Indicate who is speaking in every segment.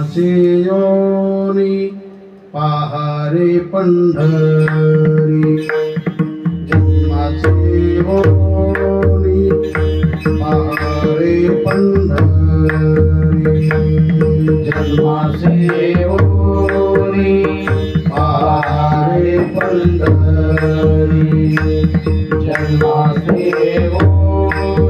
Speaker 1: असेयोनी पहारे पंढरी। जन्मासेयोनी पहारे पंढरी। जन्मासेयोनी पहारे Pandhari. जन्मासेयोनी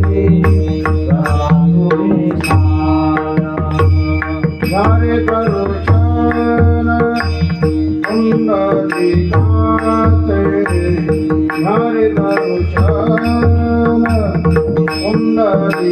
Speaker 1: Hari Babu Shala Om Nadi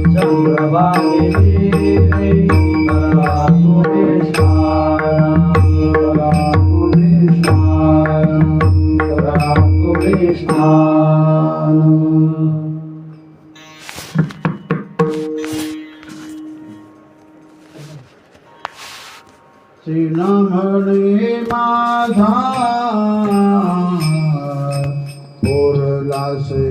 Speaker 1: Krishna म्हणे माझा. पोरला से